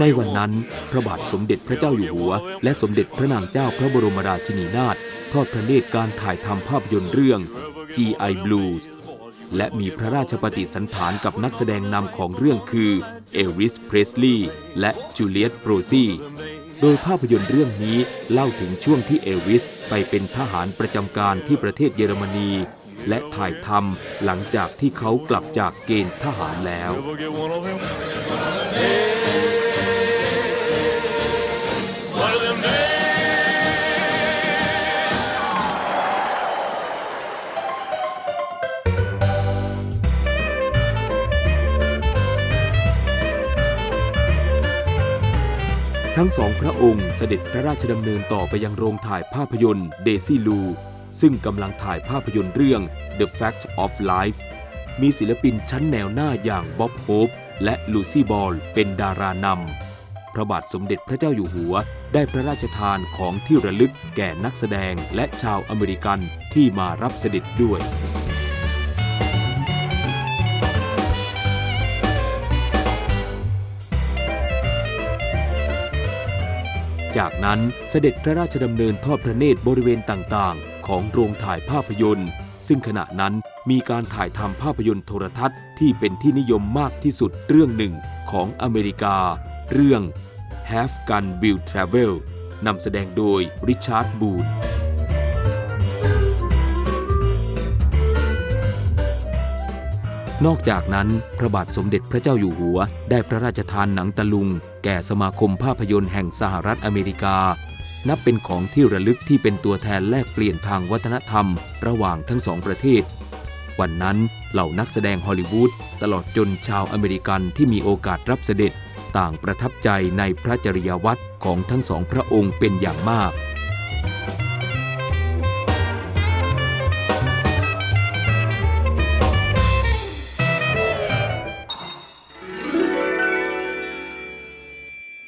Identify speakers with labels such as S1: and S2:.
S1: ในวันนั้นพระบาทสมเด็จพระเจ้าอยู่หัว และสมเด็จพระนางเจ้าพระบรมราชินีนาถทอดพระเนตรการถ่ายทำภาพยนตร์เรื่อง G.I. Blues และมีพระราชปฏิสันถานกับนักแสดงนำของเรื่องคือเอลวิส เพรสลีย์และจูเลียตโปรซีโดยภาพยนตร์เรื่องนี้เล่าถึงช่วงที่เอลวิสไปเป็นทหารประจำการที่ประเทศเยอรมนี และถ่ายทำหลังจากที่เขากลับจากเกณฑ์ทหารแล้ว ทั้งสองพระองค์เสด็จพระราชดำเนินต่อไปยังโรงถ่ายภาพยนตร์เดซี่ลู ซึ่งกำลังถ่ายภาพยนตร์เรื่อง The Fact of Life มีศิลปินชั้นแนวหน้าอย่างบ๊อบโฮปและลูซี่บอลเป็นดารานำ พระบาทสมเด็จพระเจ้าอยู่หัว ได้พระราชทานของที่ระลึกแก่นักแสดงและชาวอเมริกันที่มารับเสด็จด้วยจากนั้นเสด็จพระราชดำเนินทอดพระเนตรบริเวณต่างๆ ของโรงถ่ายภาพยนตร์ ซึ่งขณะนั้นมีการถ่ายทำภาพยนตร์โทรทัศน์ที่เป็นที่นิยมมากที่สุดเรื่องหนึ่งของอเมริกา เรื่อง Have Gun Will Travel นำแสดงโดยริชาร์ดบูนนอกจากนั้น พระบาทสมเด็จพระเจ้าอยู่หัว ได้พระราชทานหนังตะลุง แก่สมาคมภาพยนตร์แห่งสหรัฐอเมริกา นับเป็นของที่ระลึกที่เป็นตัวแทนแลกเปลี่ยนทางวัฒนธรรม ระหว่างทั้งสองประเทศ วันนั้นเหล่านักแสดงฮอลลีวูดตลอดจนชาวอเมริกันที่มีโอกาสรับเสด็จ ต่างประทับใจในพระจริยวัตรของทั้งสองพระองค์เป็นอย่างมาก